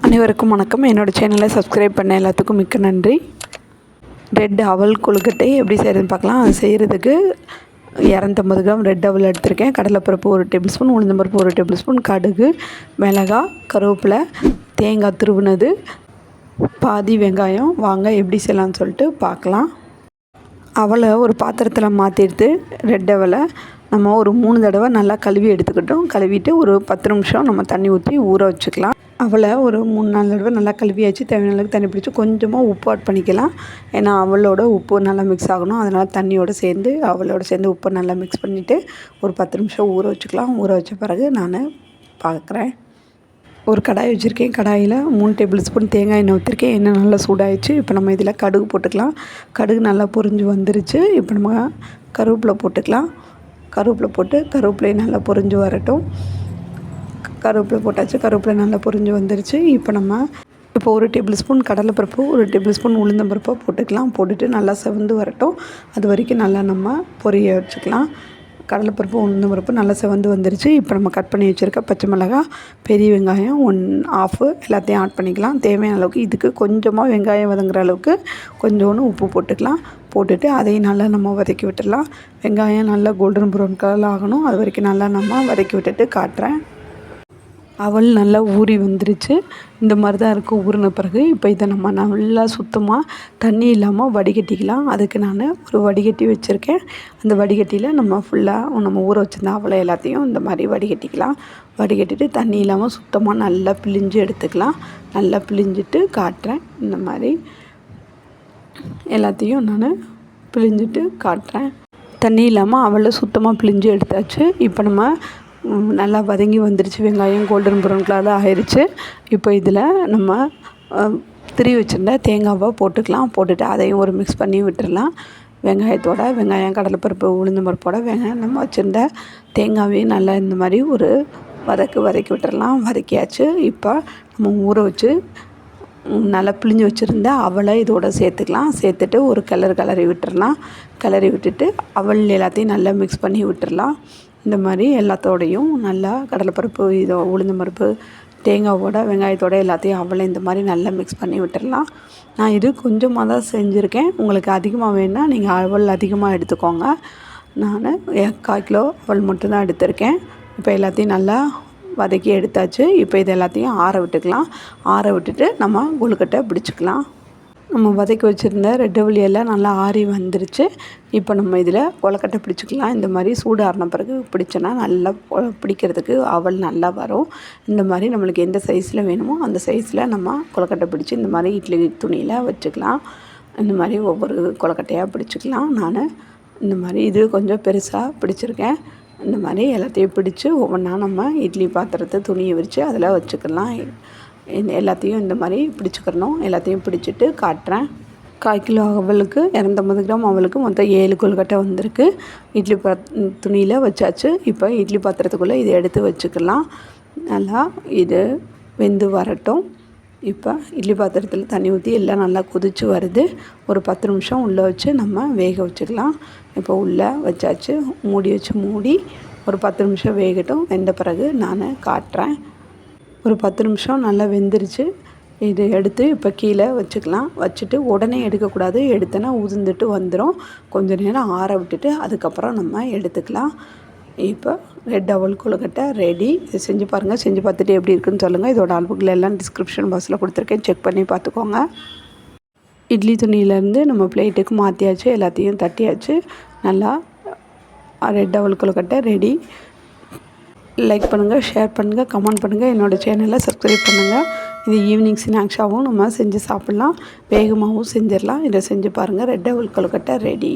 அனைவருக்கும் வணக்கம். என்னோடய சேனலை சப்ஸ்கிரைப் பண்ண எல்லாத்துக்கும் மிக்க நன்றி. ரெட் அவல் கொழுக்கட்டை எப்படி செய்கிறதுன்னு பார்க்கலாம். அது செய்கிறதுக்கு இரநூத்தம்பது கிராம் ரெட் அவல் எடுத்திருக்கேன். கடலைப்பருப்பு ஒரு டேபிள் ஸ்பூன் உளுந்தம்பருப்பு ஒரு டேபிள் ஸ்பூன் கடுகு மிளகாய் கருவேப்பிலை தேங்காய் துருவினது பாதி வெங்காயம். வாங்க எப்படி செய்யலாம்னு சொல்லிட்டு பார்க்கலாம். அவளை ஒரு பாத்திரத்தில் மாற்றிடுத்து ரெட் அவலை நம்ம ஒரு மூணு தடவை நல்லா கழுவி எடுத்துக்கிட்டோம். கழுவிட்டு ஒரு பத்து நிமிஷம் நம்ம தண்ணி ஊற்றி ஊற வச்சுக்கலாம். அவளை ஒரு மூணு நாலு தடவை நல்லா கழுவியாச்சு. தேவையான அளவுக்கு தண்ணி பிடிச்சி கொஞ்சமாக உப்பு ஆட் பண்ணிக்கலாம். ஏன்னா அவளோட உப்பு நல்லா மிக்ஸ் ஆகணும். அதனால் தண்ணியோடு சேர்ந்து அவளோட சேர்ந்து உப்பை நல்லா மிக்ஸ் பண்ணிவிட்டு ஒரு பத்து நிமிஷம் ஊற வச்சுக்கலாம். ஊற வச்ச பிறகு நான் பார்க்குறேன் ஒரு கடாய் வச்சுருக்கேன். கடாயில் மூணு டேபிள் ஸ்பூன் தேங்காய் எண்ணெய் ஊற்றிருக்கேன் எண்ணெய் நல்லா சூடாயிடுச்சு. இப்போ நம்ம இதில் கடுகு போட்டுக்கலாம். கடுகு நல்லா பொரிஞ்சு வந்துருச்சு. இப்போ நம்ம கருவேப்பிலை போட்டுக்கலாம். கருவேப்பிலை போட்டு கருவேப்பிலையை நல்லா பொரிஞ்சு வரட்டும். கருவேப்பிலை போட்டாச்சு கருவேப்பிலை நல்லா பொரிஞ்சு வந்துருச்சு. இப்போ நம்ம இப்போ ஒரு டேபிள் ஸ்பூன் கடலைப்பருப்பு ஒரு டேபிள் ஸ்பூன் உளுந்தம்பருப்பை போட்டுக்கலாம். போட்டுட்டு நல்லா செவந்து வரட்டும். அது வரைக்கும் நல்லா நம்ம பொரிய வச்சுக்கலாம். கடலைப்பருப்பு உளுந்தம்பருப்பு நல்லா செவந்து வந்துருச்சு. இப்போ நம்ம கட் பண்ணி வச்சுருக்க பச்சை மிளகாய் பெரிய வெங்காயம் ஒன் ஆஃபு எல்லாத்தையும் ஆட் பண்ணிக்கலாம். தேவையான அளவுக்கு இதுக்கு கொஞ்சமாக வெங்காயம் வதங்குற அளவுக்கு கொஞ்சோன்னு உப்பு போட்டுக்கலாம். போட்டுட்டு அதையும் நல்லா நம்ம வதக்கி விட்டுடலாம். வெங்காயம் நல்லா கோல்டன் ப்ரௌன் கலர் ஆகணும். அது வரைக்கும் நல்லா நம்ம வதக்கி விட்டுட்டு காட்டுறேன். அவல் நல்லா ஊறி வந்துருச்சு. இந்த மாதிரி தான் இருக்கும் ஊறின பிறகு. இப்போ இதை நம்ம நல்லா சுத்தமாக தண்ணி இல்லாமல் வடிகட்டிக்கலாம். அதுக்கு நான் ஒரு வடிகட்டி வச்சுருக்கேன். அந்த வடிகட்டியில் நம்ம ஃபுல்லாக நம்ம ஊற வச்சுருந்த அவலை எல்லாத்தையும் இந்த மாதிரி வடிகட்டிக்கலாம். வடிகட்டிட்டு தண்ணி இல்லாமல் சுத்தமாக நல்லா பிழிஞ்சு எடுத்துக்கலாம். நல்லா பிழிஞ்சிட்டு காட்டுறேன். இந்த மாதிரி எல்லாத்தையும் நான் பிழிஞ்சிட்டு காட்டுறேன். தண்ணி இல்லாமல் அவளை சுத்தமாக பிழிஞ்சு எடுத்தாச்சு. இப்போ நம்ம நல்லா வதங்கி வந்துருச்சு. வெங்காயம் கோல்டன் ப்ரௌன் கலரில் ஆயிடுச்சு இப்போ இதில் நம்ம திரி வச்சுருந்த தேங்காவை போட்டுக்கலாம். போட்டுட்டு அதையும் ஒரு மிக்ஸ் பண்ணி விட்டுடலாம் வெங்காயத்தோட வெங்காயம் கடலைப்பருப்பு உளுந்து பருப்போட வெங்காயம் நம்ம வச்சுருந்த தேங்காவையும் நல்லா இந்த மாதிரி ஒரு வதக்கு வதக்கி விட்டுடலாம் வதக்கியாச்சு. இப்போ நம்ம ஊற வச்சு நல்லா பிழிஞ்சு வச்சுருந்த அவளை இதோட சேர்த்துக்கலாம். சேர்த்துட்டு ஒரு கலர் கலரி விட்டுறலாம். கலரி விட்டுட்டு அவல் எல்லாத்தையும் நல்லா மிக்ஸ் பண்ணி விட்டுறலாம். இந்த மாதிரி எல்லாத்தோடையும் நல்லா கடலைப்பருப்பு இதோ உளுந்த பருப்பு தேங்காவோட வெங்காயத்தோட எல்லாத்தையும் அவளை இந்த மாதிரி நல்லா மிக்ஸ் பண்ணி விட்டுடலாம். நான் இது கொஞ்சமாக தான் செஞ்சுருக்கேன். உங்களுக்கு அதிகமாக வேணால் நீங்கள் அவல் அதிகமாக எடுத்துக்கோங்க. நான் கால் கிலோ அவல் மட்டும்தான் எடுத்திருக்கேன். இப்போ எல்லாத்தையும் நல்லா வதக்கி எடுத்தாச்சு. இப்போ இது எல்லாத்தையும் ஆற விட்டுக்கலாம். ஆற விட்டுட்டு நம்ம கொழுக்கட்டை பிடிச்சிக்கலாம். நம்ம வதக்கி வச்சுருந்த ரெட் எல்லாம் நல்லா ஆறி வந்துருச்சு. இப்போ நம்ம இதில் கொலக்கட்டை பிடிச்சிக்கலாம். இந்த மாதிரி சூடாறின பிறகு பிடிச்சோன்னா நல்லா பிடிக்கிறதுக்கு அவல் நல்லா வரும். இந்த மாதிரி நம்மளுக்கு எந்த சைஸில் வேணுமோ அந்த சைஸில் நம்ம கொலக்கட்டை பிடிச்சி இந்த மாதிரி இட்லி துணியில் வச்சுக்கலாம். இந்த மாதிரி ஒவ்வொரு கொலக்கட்டையாக பிடிச்சிக்கலாம். நான் இந்த மாதிரி இது கொஞ்சம் பெருசாக பிடிச்சிருக்கேன். இந்த மாதிரி எல்லாத்தையும் பிடிச்சி ஒவ்வொன்றா நம்ம இட்லி பாத்திரத்தை துணியை விரித்து அதில் வச்சுக்கலாம். எல்லாத்தையும் இந்த மாதிரி பிடிச்சிக்கிறணும். எல்லாத்தையும் பிடிச்சிட்டு காட்டுறேன். கால் கிலோ அவளுக்கு இரநூத்தம்பது கிராம் அவளுக்கு மொத்தம் ஏழு கொல்கட்டை வந்திருக்கு. இட்லி பாத் துணியில் வச்சாச்சு. இப்போ இட்லி பாத்திரத்துக்குள்ளே இதை எடுத்து வச்சுக்கலாம். நல்லா இது வெந்து வரட்டும். இப்போ இட்லி பாத்திரத்தில் தண்ணி ஊற்றி எல்லாம் நல்லா கொதித்து வருது. ஒரு பத்து நிமிஷம் உள்ளே வச்சு நம்ம வேக வச்சுக்கலாம். இப்போ உள்ளே வச்சாச்சு. மூடி வச்சு மூடி ஒரு பத்து நிமிஷம் வேகட்டும். வெந்த பிறகு நான் காட்டுறேன். ஒரு பத்து நிமிஷம் நல்லா வெந்துருச்சு. இது எடுத்து இப்போ கீழே வச்சுக்கலாம். வச்சுட்டு உடனே எடுக்கக்கூடாது. எடுத்தோன்னா உதிர்ந்துட்டு வந்துடும் கொஞ்ச நேரம் ஆற விட்டுட்டு அதுக்கப்புறம் நம்ம எடுத்துக்கலாம். இப்போ ரெட் டபுள் கொழுக்கட்டை ரெடி இதை செஞ்சு பாருங்கள் செஞ்சு பார்த்துட்டு எப்படி இருக்குன்னு சொல்லுங்கள் இதோட அளவுகள் எல்லாம் டிஸ்கிரிப்ஷன் பாக்ஸில் கொடுத்துருக்கேன். செக் பண்ணி பார்த்துக்கோங்க. இட்லி துணியிலேருந்து நம்ம பிளேட்டுக்கு மாற்றியாச்சு எல்லாத்தையும் தட்டியாச்சு. நல்லா ரெட் டபுள் கொழுக்கட்டை ரெடி லைக் பண்ணுங்கள் ஷேர் பண்ணுங்கள் கமெண்ட் பண்ணுங்கள் என்னோடய சேனலை சப்ஸ்கிரைப் பண்ணுங்கள் இது ஈவினிங் ஸ்நாக்ஸாகவும் நம்ம செஞ்சு சாப்பிட்லாம். வேகமாகவும் செஞ்சிடலாம். இதை செஞ்சு பாருங்கள் ரெட் டபுள் கொழுக்கட்டை ரெடி